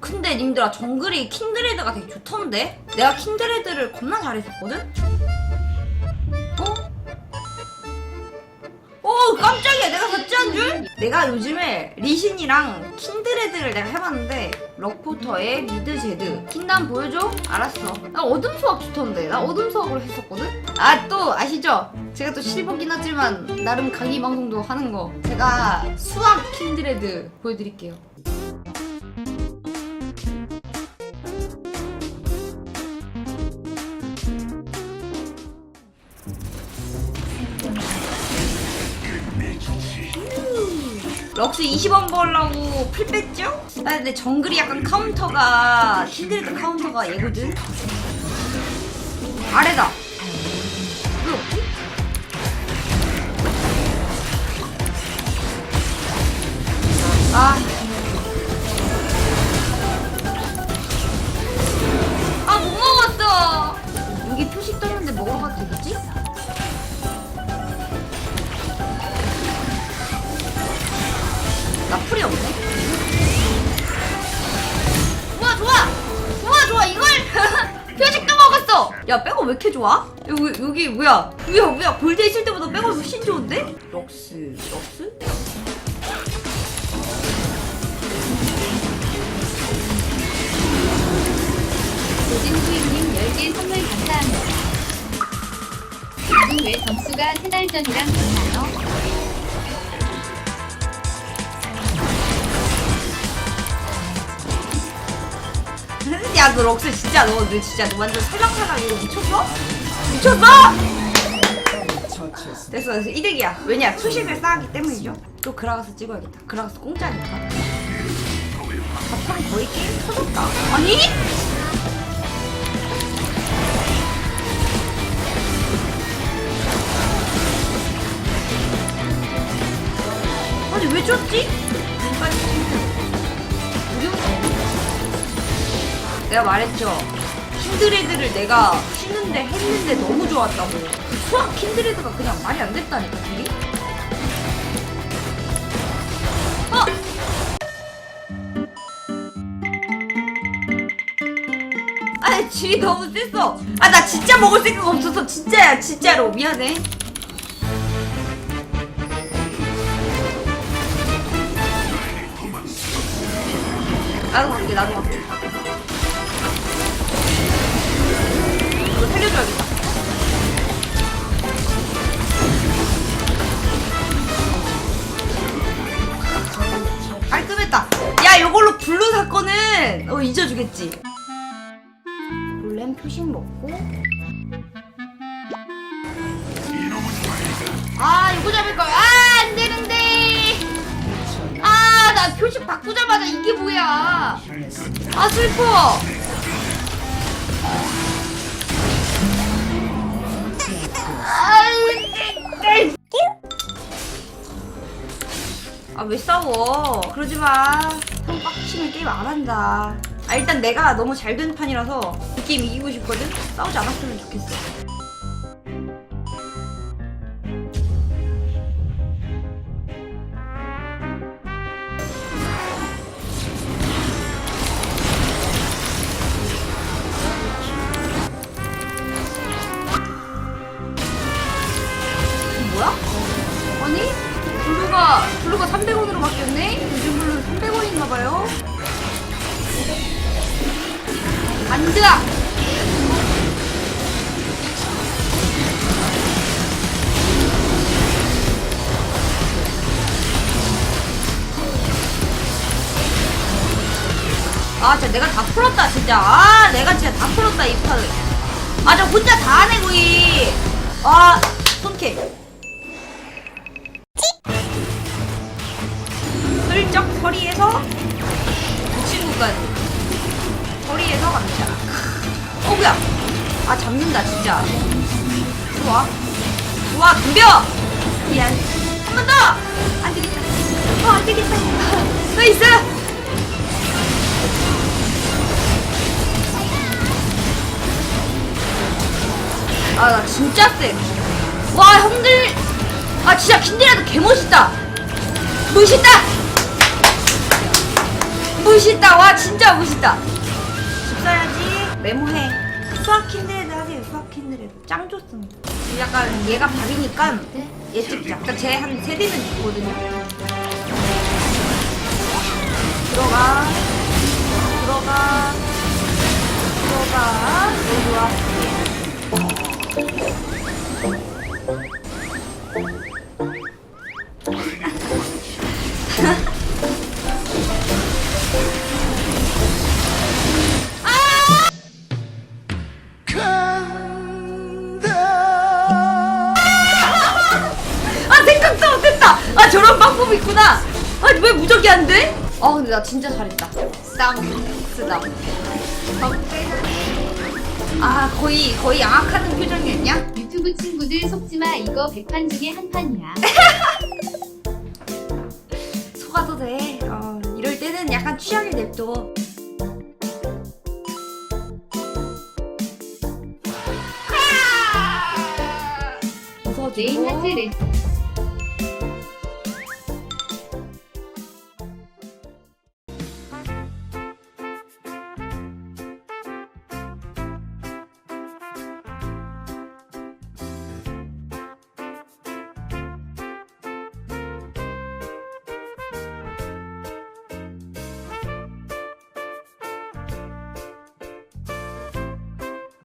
근데 님들아 정글이 킨드레드가 되게 좋던데? 내가 킨드레드를 겁나 잘했었거든? 어? 오 깜짝이야 내가 샀지 한 줄? 내가 요즘에 리신이랑 킨드레드를 내가 해봤는데 럭포터에 미드 제드 킨단 보여줘? 알았어 나 어둠 수학 좋던데 나 어둠 수학으로 했었거든? 아 또 아시죠? 제가 또 실버긴 하지만 나름 강의 방송도 하는 거 제가 수학 킨드레드 보여드릴게요 럭스 20원 벌라고 풀 뺐죠? 아 근데 정글이 약간 카운터가 킨드레드 카운터가 얘거든? 아래다. 아, 야 백업 왜 이렇게 좋아? 여기 여기 뭐야? 뭐야 뭐야 골드 있을 때보다 백업 훨씬 좋은데? 럭스 럭스? 조진수임님 10개 선물 감사합니다. 요즘 왜 점수가 세달 전이랑 같나요? 야너 럭스 진짜 너, 너 진짜 너 완전 살랑살랑 이거 미쳤어? 미쳤어? 됐어 됐어 이득이야 왜냐 수식을 쌓았기 때문이죠 또 그라가스 찍어야겠다 그라가스 공짜니까 바탕 거의 게임 터졌다 아니? 아니 왜 줬지? 내가 말했죠. 킨드레드를 내가 쉬는데 했는데 너무 좋았다고. 그 수학 킨드레드가 그냥 말이 안 됐다니까, 둘이? 어! 아, 질이 너무 셌어. 아, 나 진짜 먹을 생각 없어서 진짜야, 진짜로. 미안해. 나도 갈게, 나도 갈게. 어, 잊어주겠지. 골렘 표식 먹고. 아, 이거 잡을 거야. 아, 안 되는데. 아, 나 표식 바꾸자마자 이게 뭐야. 아, 슬퍼. 아 왜 싸워 그러지 마 형 빡치면 게임 안 한다 아 일단 내가 너무 잘 된 판이라서 이 게임 이기고 싶거든 싸우지 않았으면 좋겠어 뭐야? 아니? 블루가 블루가 300원으로 바뀌었네? 요즘 블루 300원인가봐요 안드아 아 진짜 내가 다 풀었다 진짜. 아 내가 진짜 다 풀었다 이 판을. 아저 혼자 다 하네 거의. 아 손캐. 슬쩍 허리에서 그 친구까지 어 뭐야? 아 잡는다 진짜. 좋아. 좋아 덤벼 미안. 한 번 더! 안 되겠다. 어 안 되겠다. 나이스 아나 진짜 쎄 와 형들. 아 진짜 킨데라도 개 멋있다. 멋있다! 멋있다. 와 진짜 멋있다. 집 사야지. 메모해 수학 킨드레드 하세요 수학 킨드레드 짱 좋습니다. 약간 얘가 밥이니까 얘 찍자. 그러니까 쟤한 세대는 있거든요. 들어가. 들어가. 들어가. 여기 와. 아 방법이 있구나. 아왜 무적이 안 돼? 아 근데 나 진짜 잘했다. 쌍 쓰다 아 거의 거의 양악하는 표정이었냐? 유튜브 친구들 속지마. 이거 100판 중에 한 판이야. 속아도 돼. 어, 이럴 때는 약간 취향을 냅둬 레인 하트 레